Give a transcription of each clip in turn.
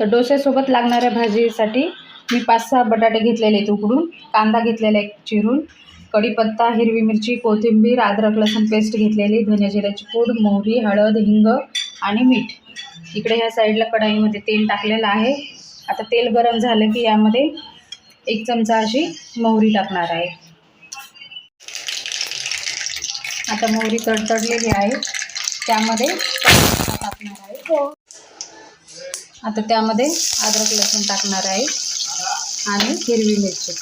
तर डोस्यासोबत लागणाऱ्या भाजीसाठी मी पाच सहा बटाटे घेतलेले आहेत उकडून. कांदा घेतलेला आहे चिरून. कढीपत्ता हिरवी मिरची कोथिंबीर अद्रक लसूण पेस्ट घेतलेली धने जिऱ्याची पूड मोहरी हळद हिंग आणि मीठ. इकडे ह्या साईडला कढाईमध्ये तेल टाकलेलं आहे. आता तेल गरम झालं की यामध्ये एक चमचा अशी मोहरी टाकणार आहे. आता मोहरी तडतडलेली आहे. त्यामध्ये टाकणार आहे. हो. आता त्यामध्ये अद्रक लसूण टाकणार आहे आणि हिरवी मिरची.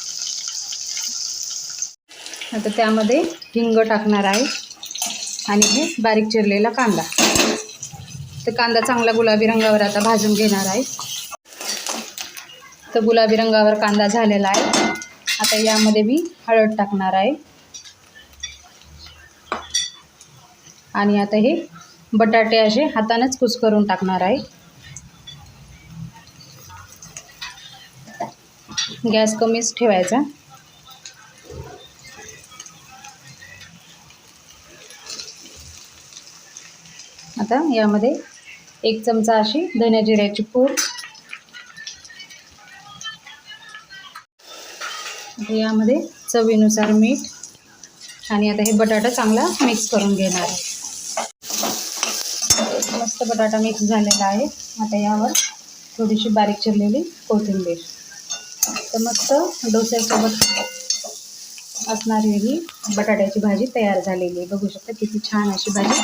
आता त्यामध्ये हिंग टाकणार आहे आणि हे बारीक चिरलेला कांदा. तर कांदा चांगला गुलाबी रंगावर आता भाजून घेणार आहे. तर गुलाबी रंगावर कांदा झालेला आहे. आता यामध्ये मी हळद टाकणार आहे. आणि आता हे बटाटे असे हातानेच कुस करून टाकणार आहे. गॅस कमीच ठेवायचा. आता यामध्ये एक चमचा अशी धन्या जिऱ्याची पूड. यामध्ये चवीनुसार मीठ आणि आता हे बटाटा चांगला मिक्स करून घेणार आहे. मस्त बटाटा मिक्स झालेला आहे. आता यावर थोडीशी बारीक चिरलेली कोथिंबीर. तर मस्त डोस्यासोबत असणारी ही बटाट्याची भाजी तयार झालेली आहे. बघू शकता किती छान अशी भाजी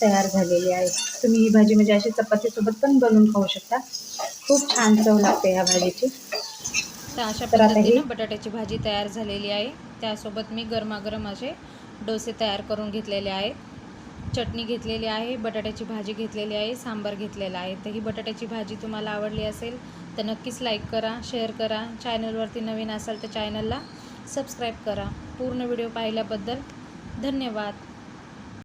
तयार झालेली आहे. तुम्ही ही भाजी म्हणजे अशी चपातीसोबत पण बनवून खाऊ शकता. खूप छान चव लागते ह्या भाजीची. तर अशा ही- पद्धतीनं बटाट्याची भाजी तयार झालेली आहे. त्यासोबत मी गरमागरम असे डोसे तयार करून घेतलेले आहेत चटणी घेतलेली आहे बटाट्याची भाजी घेतलेली आहे सांबार घेतलेला आहे. तर ही बटाट्याची भाजी तुम्हाला आवडली असेल तर नक्कीच लाईक करा शेअर करा. चॅनलवरती नवीन असाल तर चॅनलला सबस्क्राईब करा. पूर्ण व्हिडिओ पाहिल्याबद्दल धन्यवाद.